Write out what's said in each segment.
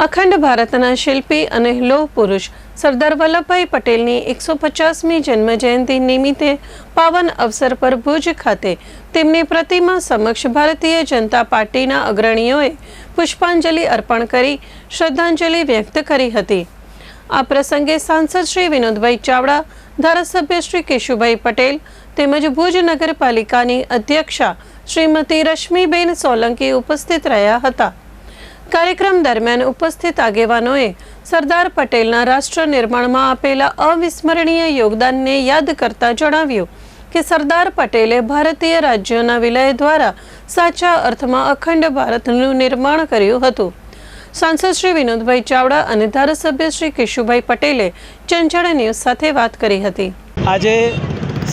અખંડ ભારતના શિલ્પી અને લોહ પુરુષ સરદાર વલ્લભભાઈ પટેલની એકસો પચાસમી જન્મ જયંતિ નિમિત્તે પાવન અવસર પર ભુજ ખાતે તેમની પ્રતિમા સમક્ષ ભારતીય જનતા પાર્ટીના અગ્રણીઓએ પુષ્પાંજલિ અર્પણ કરી શ્રદ્ધાંજલિ વ્યક્ત કરી હતી. આ પ્રસંગે સાંસદ શ્રી વિનોદભાઈ ચાવડા, ધારાસભ્ય શ્રી કેશુભાઈ પટેલ તેમજ ભુજ નગરપાલિકાની અધ્યક્ષા શ્રીમતી રશ્મિબેન સોલંકી ઉપસ્થિત રહ્યા હતા. કાર્યક્રમ દરમિયાન ઉપસ્થિત આગેવાનોએ સરદાર પટેલના રાષ્ટ્ર નિર્માણમાં આપેલા અવિસ્મરણીય યોગદાનને યાદ કરતા જણાવ્યું કે સરદાર પટેલે ભારતીય રાજ્યોના વિલય દ્વારા સાચા અર્થમાં અખંડ ભારતનું નિર્માણ કર્યું હતું. સાંસદ શ્રી વિનોદભાઈ ચાવડા અને ધારાસભ્ય શ્રી કેશુભાઈ પટેલે ચંચળ ન્યૂઝ સાથે વાત કરી હતી. આજે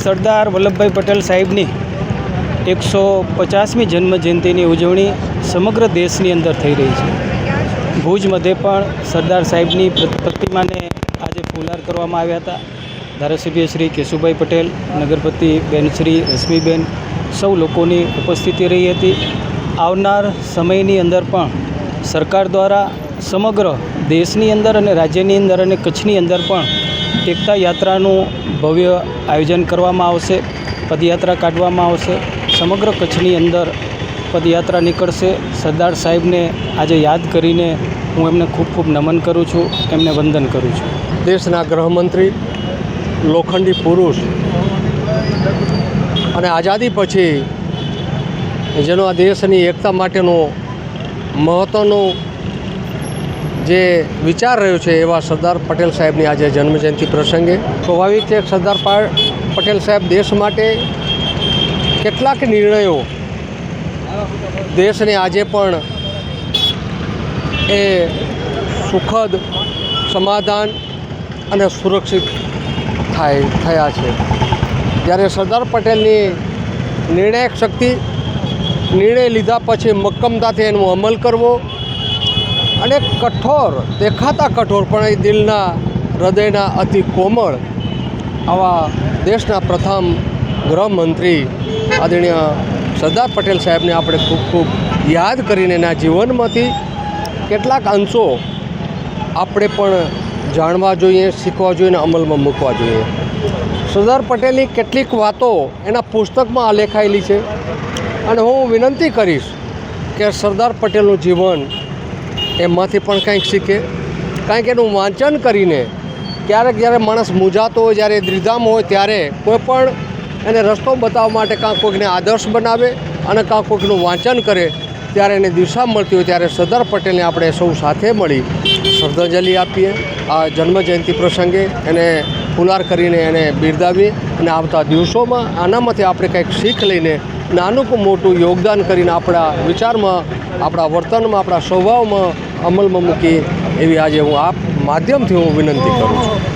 સરદાર વલ્લભભાઈ પટેલ સાહેબની એકસો પચાસમી જન્મજયંતિની ઉજવણી સમગ્ર દેશની અંદર થઈ રહી છે. ભુજ મધ્યે પણ સરદાર સાહેબની પ્રતિમાને આજે ફુલાર કરવામાં આવ્યા હતા. ધારાસભ્ય શ્રી કેશુભાઈ પટેલ, નગરપતિ બેન શ્રી રશ્મિબેન સૌ લોકોની ઉપસ્થિતિ રહી હતી. આવનાર સમયની અંદર પણ સરકાર દ્વારા સમગ્ર દેશની અંદર અને રાજ્યની અંદર અને કચ્છની અંદર પણ એકતા યાત્રાનું ભવ્ય આયોજન કરવામાં આવશે, પદયાત્રા કાઢવામાં આવશે. સમગ્ર કચ્છની અંદર પદયાત્રા નીકળશે. સરદાર સાહેબને આજે યાદ કરીને હું એમને ખૂબ ખૂબ નમન કરું છું, એમને વંદન કરું છું. દેશના ગૃહમંત્રી, લોખંડી પુરુષ અને આઝાદી પછી જેનો આ દેશની એકતા માટેનો મહત્ત્વનો જે વિચાર રહ્યો છે એવા સરદાર પટેલ સાહેબની આજે જન્મજયંતિ પ્રસંગે. સ્વાભાવિક છે સરદાર પટેલ સાહેબ દેશ માટે કેટલાક નિર્ણયો દેશને આજે પણ એ સુખદ, સમાધાન અને સુરક્ષિત થાય, થયા છે. જ્યારે સરદાર પટેલની નિર્ણાયક શક્તિ, નિર્ણય લીધા પછી મક્કમતાથી એનો અમલ કરવો અને કઠોર, દેખાતા કઠોર પણ એ દિલના, હૃદયના અતિ કોમળ આવા દેશના પ્રથમ ગૃહમંત્રી આદરણીય સરદાર પટેલ સાહેબને આપણે ખૂબ ખૂબ યાદ કરીને એના જીવનમાંથી કેટલાક અંશો આપણે પણ જાણવા જોઈએ, શીખવા જોઈએ અને અમલમાં મૂકવા જોઈએ. સરદાર પટેલની કેટલીક વાતો એના પુસ્તકમાં આલેખાયેલી છે અને હું વિનંતી કરીશ કે સરદાર પટેલનું જીવન એમાંથી પણ કંઈક શીખે કારણ કે એનું વાંચન કરીને ક્યારેક જ્યારે માણસ મૂંઝાતો હોય, જ્યારે દ્રિધામ હોય, ત્યારે કોઈ પણ એને રસ્તો બતાવવા માટે કાં કોઈકને આદર્શ બનાવે અને કાં કોઈકનું વાંચન કરે, ત્યારે એને દિશા મળતી હોય ત્યારે સરદાર પટેલને આપણે સૌ સાથે મળી શ્રદ્ધાંજલિ આપીએ, આ જન્મજયંતિ પ્રસંગે એને ફુલાર કરીને એને બિરદાવીએ અને આવતા દિવસોમાં આનામાંથી આપણે કંઈક શીખ લઈને નાનું મોટું યોગદાન કરીને આપણા વિચારમાં, આપણા વર્તનમાં, આપણા સ્વભાવમાં અમલમાં મૂકી એવી આજે હું આપ માધ્યમથી હું વિનંતી કરું છું.